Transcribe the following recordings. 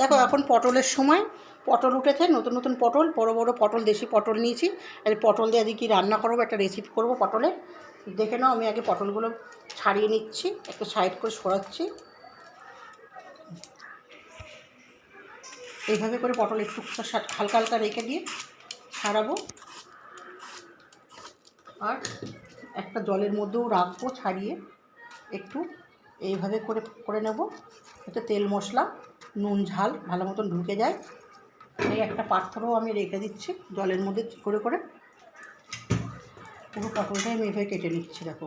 দেখো, এখন পটলের সময়। পটল উঠেছে, নতুন নতুন পটল, বড় বড় পটল, দেশি পটল নিয়েছি। আর, পটল দিয়ে আজকে কী রান্না করব? একটা রেসিপি করব পটলের দেখে নাও, আমি আগে পটলগুলো ছাড়িয়ে নিচ্ছি, একটু সাইড করে সরাচ্ছি। এইভাবে করে পটল একটু হালকা হালকা রেখে দিয়ে ছাড়াবো। আর একটা জলের মধ্যেও রাখব ছাড়িয়ে। একটু এইভাবে করে করে নেব। এতে তেল মশলা। নুন, ঝাল ভালো মতন ঢুকে যায়। এই একটা পাথরও আমি রেখে দিচ্ছি জলের মধ্যে করে করে। পুরো পাথরটাই আমি এভাবে কেটে নিচ্ছি, দেখো।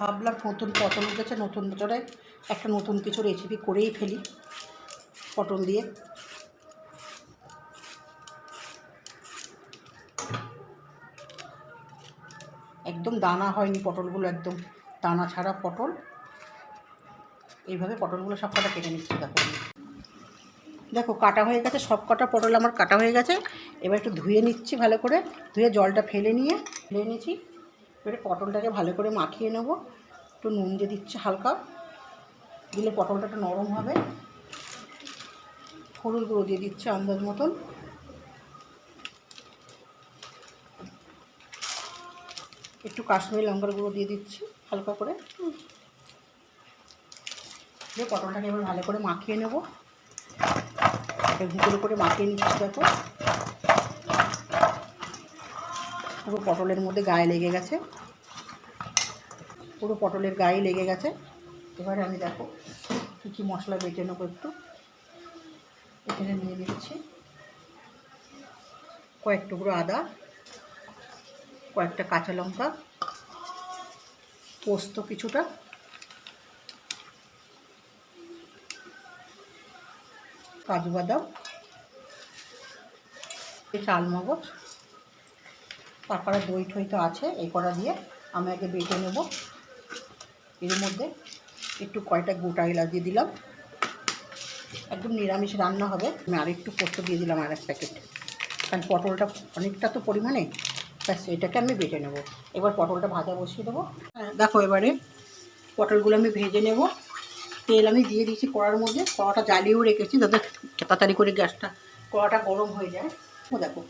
ভাবলাম নতুন পটল উঠেছে, নতুন বছরে একটা নতুন কিছু রেসিপি করেই ফেলি পটল দিয়ে। একদম দানা হয়নি পটলগুলো, একদম দানা ছাড়া পটল। এইভাবে পটলগুলো সব কটা কেটে নিচ্ছি, দেখো। দেখো, কাটা হয়ে গেছে, সব কটা পটল আমার কাটা হয়ে গেছে। এবার একটু ধুয়ে নিচ্ছি ভালো করে, ধুয়ে জলটা ফেলে নিয়ে, ফেলে নিয়েছি। এবারে পটলটাকে ভালো করে মাখিয়ে নেব। একটু নুন দিয়ে দিচ্ছে হালকা। দিলে পটলটা একটু নরম হবে। হলুদ গুঁড়ো দিয়ে দিচ্ছে আন্দাজ মতন। একটু কাশ্মীরি লঙ্কার গুঁড়ো দিয়ে দিচ্ছি হালকা করে। দিয়ে পটলটাকে এবার ভালো করে মাখিয়ে নেব। ভিতরে করে মাখিয়ে নিচ্ছি দেখো। পুরো পটলের মধ্যে গায়ে লেগে গেছে। পুরো পটলের গায়ে লেগে গেছে। এবারে আমি দেখো কী কী মশলা বেটে নেব একটু। এখানে নিয়ে নিচ্ছি কয়েক টুকরো আদা, কয়েকটা কাঁচা লঙ্কা, পোস্ত কিছুটা। কাজু বাদাম চাল মগজ তারপরে দই ঠই তো আছে এই কটা দিয়ে আমি আগে বেটে নেব। এর মধ্যে একটু কয়টা গোটা এলাচ দিয়ে দিলাম। একদম নিরামিষ রান্না হবে। আমি আর একটু পোস্ত দিয়ে দিলাম আর এক প্যাকেট। কারণ পটলটা অনেকটা তো পরিমাণে ব্যাস এটাকে আমি বেটে নেব। এবার পটলটা ভাজা বসিয়ে দেবো। হ্যাঁ, দেখো এবারে পটলগুলো আমি ভেজে নেব। তেল আমি দিয়ে দিয়েছি কড়ার মধ্যে। কড়াটা জ্বালিয়েও রেখেছি যাতে তাড়াতাড়ি করে গ্যাসটা কড়াটা গরম হয়ে যায়। ও দেখো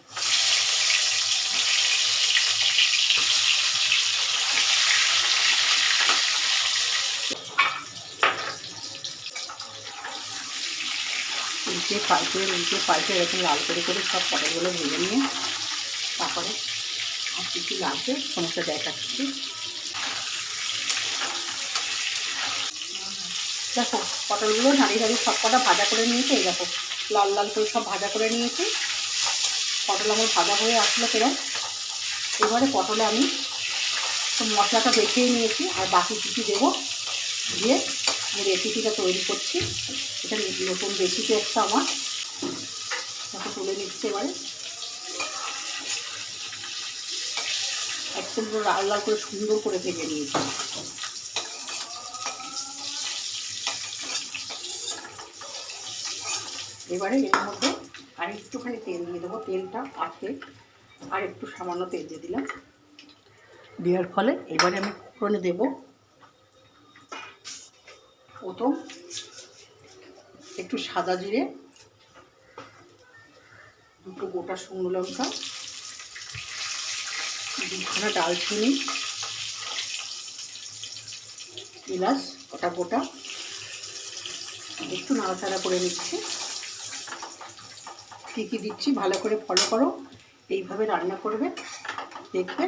উল্টে পাল্টে উল্টে পাল্টে এরকম লাল করে করে সব পটলগুলো ভেজে নিয়ে তারপরে আর কী কী লাগবে সমস্ত দেখাচ্ছি। দেখো, পটলগুলো দাঁড়িয়ে দাঁড়িয়ে সব কটা ভাজা করে নিয়েছি, এই দেখো, লাল লাল করে সব ভাজা করে নিয়েছি। পটল আমার ভাজা হয়ে আসলো কেরম। এবারে পটলে আমি মশলাটা দেখিয়ে নিয়েছি, আর বাকি কী কী দেবো, দিয়ে রেসিপিটা তৈরি করছি। এটা নতুন রেসিপি একটা আমার। তাকে তুলে নিচ্ছে এবারে। একদম লাল লাল করে সুন্দর করে ভেজে নিয়েছি। এবারে এর মধ্যে আর একটুখানি তেল দিয়ে দেবো। তেলটা আছে আর একটু সামান্য তেল দিয়ে দিলাম। দেওয়ার ফলে এবারে আমি ফোড়নে দেবো প্রথম। একটু সাদা জিরে, দুটো গোটা শুকনো লঙ্কা, দুখানা ডালচিনি, এলাচ, গোটা গোটা। একটু নাড়াচাড়া করে নিচ্ছি। কী কী দিচ্ছি ভালো করে ফলো করো। এইভাবে রান্না করবে, দেখবে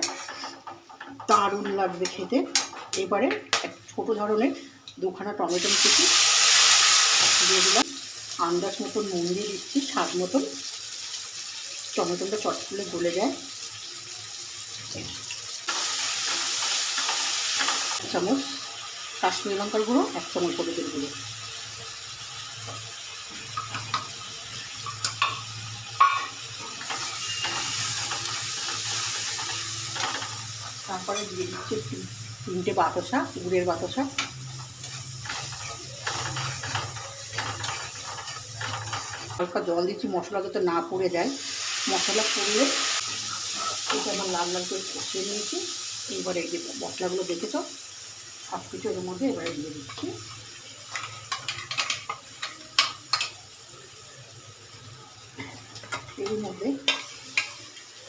দারুণ লাগবে খেতে। এবারে এক ছোটো ধরনের দুখানা টমেটো কুচি দিয়ে দিলাম। আন্দাজ মতন নুন দিয়ে দিচ্ছি, স্বাদ মতন। টমেটোটা চট করে গলে যায়। চামচ কাশ্মীর লঙ্কার গুঁড়ো, এক চামচ হলুদের গুঁড়ো। তারপরে দিয়ে দিচ্ছি তিনটে বাতাসা, গুড়ের বাতাসা। হালকা জল দিচ্ছি, মশলা যাতে না পুড়ে যায়। মশলা পুড়লে এটা আমার লাল লাল করে কষিয়ে নিয়েছি। এইবারে এই যে মশলাগুলো দেখেছ সব কিছু এর মধ্যে এবারে দিয়ে দিচ্ছি। এর মধ্যে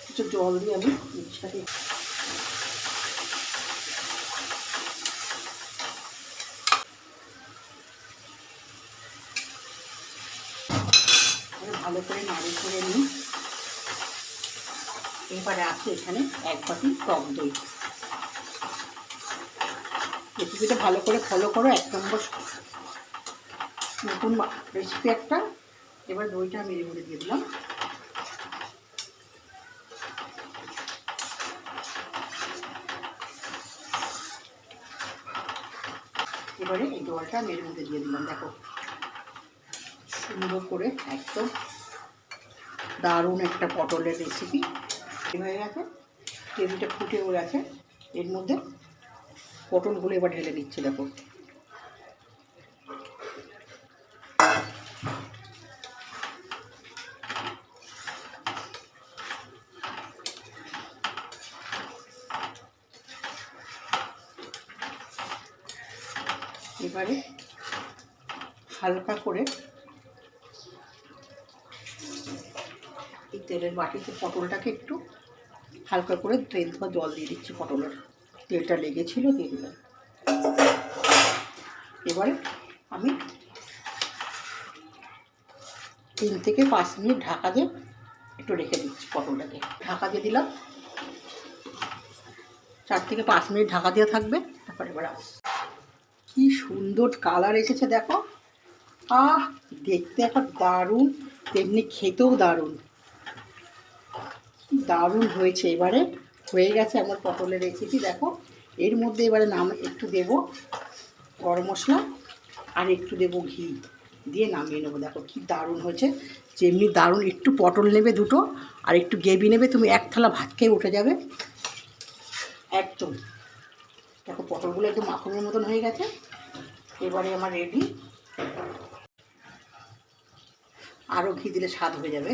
কিছু জল দিয়ে আমি মিক্সটাকে এবার ভালো করে নাড়ি করে নিই। এবারে আছে এখানে এক বাটি টক দই। রেসিপিটা ভালো করে ফলো করো, এক নম্বর নতুন রেসিপি একটা। এবার দইটা আমি এর মধ্যে দিয়ে দিলাম। এবারে এই জলটা আমি এর মধ্যে দিয়ে দিলাম, দেখো। সুন্দর করে একদম দারুণ একটা পটলের রেসিপি হয়ে গেছে। গ্রেভিটা ফুটেও গেছে। এর মধ্যে পটলগুলো এবার ঢেলে দিচ্ছি, দেখো। এবারে হালকা করে তেলের বাটিতে পটলটাকে একটু হালকা করে তেল বা জল দিয়ে দিচ্ছি পটলের। তেলটা লেগেছিল, দিয়ে দিলাম। এবারে আমি তিন থেকে পাঁচ মিনিট ঢাকা দিয়ে একটু রেখে দিচ্ছি পটলটাকে। ঢাকা দিয়ে দিলাম। চার থেকে পাঁচ মিনিট ঢাকা দিয়ে থাকবে, তারপরে এবার আস। কি সুন্দর কালার এসেছে দেখো। আহ, দেখতে একটা দারুণ, তেমনি খেতেও দারুণ। দারুণ হয়েছে এবারে। হয়ে গেছে আমার পটলের রেসিপি দেখো। এর মধ্যে এবারে নাম, একটু দেব গরম মশলা আর একটু দেব ঘি দিয়ে নামিয়ে নেব। দেখো কি দারুণ হয়েছে। যেমনি দারুণ, একটু পটল নেবে দুটো আর একটু গ্রেভি নেবে, তুমি এক থালা ভাত খেয়ে উঠে যাবে। একদম। দেখো পটলগুলো একদম মাখনের মতন হয়ে গেছে। এবারে আমার রেডি আরও ঘি দিলে স্বাদ হয়ে যাবে।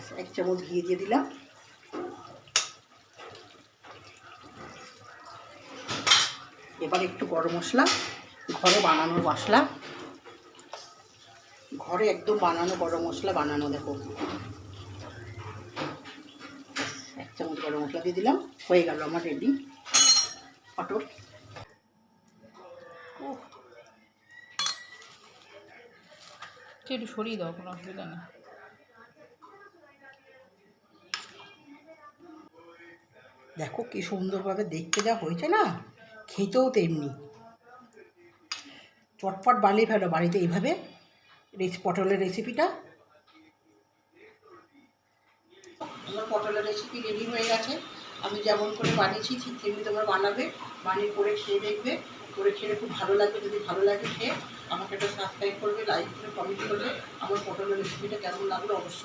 ব্যাস, এক চামচ ঘি দিয়ে দিলাম। এবার একটু গরম মশলা ঘরে বানানো মশলা। ঘরে একদম বানানো গরম মশলা বানানো দেখো। এক চামচ গরম মশলা দিয়ে দিলাম হয়ে গেল আমার রেডি পটল একটু সরিয়ে দাও কোনো অসুবিধা নেই। দেখো কি সুন্দরভাবে দেখতে যা হয়েছে না, খেতেও তেমনি। চটপট বানিয়ে ফেলো বাড়িতে এইভাবে পটলের রেসিপিটা আমার পটলের রেসিপি রেডি হয়ে গেছে। আমি যেমন করে বানিয়েছি, ঠিক তেমনি তোমরা বানাবে। বানিয়ে করে খেয়ে দেখবে। করে খেলে খুব ভালো লাগবে যদি ভালো লাগে খেয়ে, আমাকে একটা সাবস্ক্রাইব করবে লাইক করে কমেন্ট করবে। আমার পটলের রেসিপিটা কেমন লাগল অবশ্যই